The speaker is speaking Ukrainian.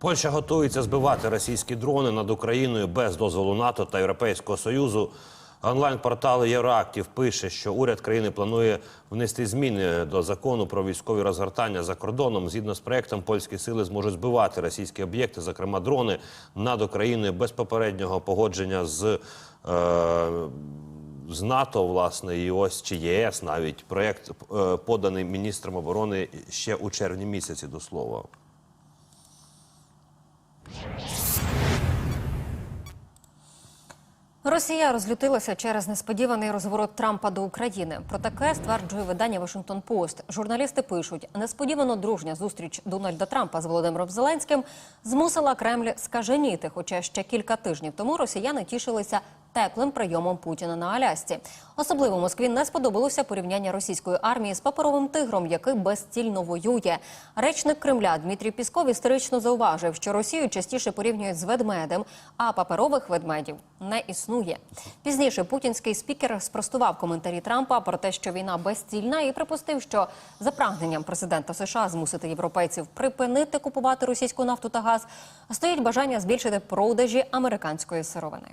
Польща готується збивати російські дрони над Україною без дозволу НАТО та Європейського союзу. Онлайн-портал Євроактів пише, що уряд країни планує внести зміни до закону про військові розгортання за кордоном. Згідно з проектом, польські сили зможуть збивати російські об'єкти, зокрема дрони, над Україною без попереднього погодження з. Е, з НАТО, власне, і ось чи ЄС навіть проєкт е, поданий міністром оборони ще у червні місяці до слова. Росія розлютилася через несподіваний розворот Трампа до України. Про таке стверджує видання Вашингтон Пост. Журналісти пишуть: несподівано дружня зустріч Дональда Трампа з Володимиром Зеленським змусила Кремль скаженіти. Хоча ще кілька тижнів тому росіяни тішилися теплим прийомом Путіна на Алясці. Особливо Москві не сподобалося порівняння російської армії з паперовим тигром, який безцільно воює. Речник Кремля Дмитрій Пісков історично зауважив, що Росію частіше порівнюють з ведмедем, а паперових ведмедів не існує. Пізніше путінський спікер спростував коментарі Трампа про те, що війна безцільна, і припустив, що за прагненням президента США змусити європейців припинити купувати російську нафту та газ стоїть бажання збільшити продажі американської сировини.